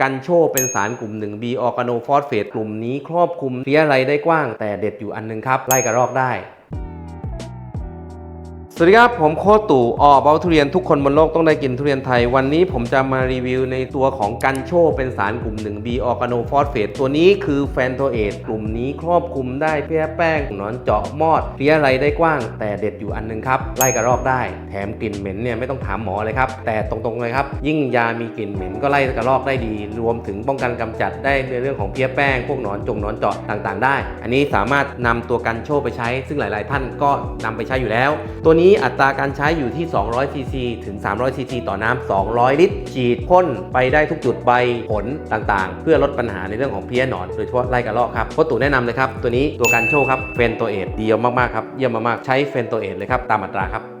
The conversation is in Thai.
กันโชเป็นสารกลุ่มหนึ่ง B ออร์แกโนฟอสเฟตกลุ่มนี้ครอบคลุมเพี้ยอะไรได้กว้าง แต่เด็ดอยู่อันหนึงครับไล่กระรอกได้ สวัสดีครับ ผมโคตู่ออเบาทุเรียนทุกคนบนโลกต้องได้กินทุเรียนไทย วันนี้ผมจะมารีวิวในตัวของกันโชเป็นสารกลุ่มหนึ่ง B ออร์แกโนฟอสเฟตตัวนี้คือแฟนโทเอทกลุ่มนี้ครอบคลุมได้เพี้ยแป้งนอนเจาะมอดเพี้ยอะไรได้กว้าง แต่เด็ดอยู่อันหนึงครับไล่กระรอกได้ แถมกลิ่นเหม็นเนี่ยไม่ต้องถามหมอเลยครับ แต่ตรงๆเลยครับ ยิ่งยามีกลิ่นเหม็นก็ไล่กระรอกได้ดี รวมถึงป้องกันกำจัดได้ในเรื่องของเพี้ยแป้งพวกหนอนจงนอนเจาะต่างๆ ได้ อันนี้สามารถนำตัวกันโชไปใช้ ซึ่งหลาย ๆ ท่านก็นำไปใช้อยู่แล้ว ตัวนี้อัตราการใช้อยู่ที่ 200 ซีซีถึง 300 ซีซีต่อน้ำ 200 ลิตร ฉีดพ่นไปได้ทุกจุดใบผลต่างๆ เพื่อลดปัญหาในเรื่องของเพี้ยหนอน โดยเฉพาะไล่กระรอกครับโคตู่แนะนำเลยครับ ตัวนี้ตัวกันโชครับเฟนโตเอทดีมากๆครับ เยี่ยมมากๆ ใช้เฟนโตเอทเลยครับ ตามอัตราครับ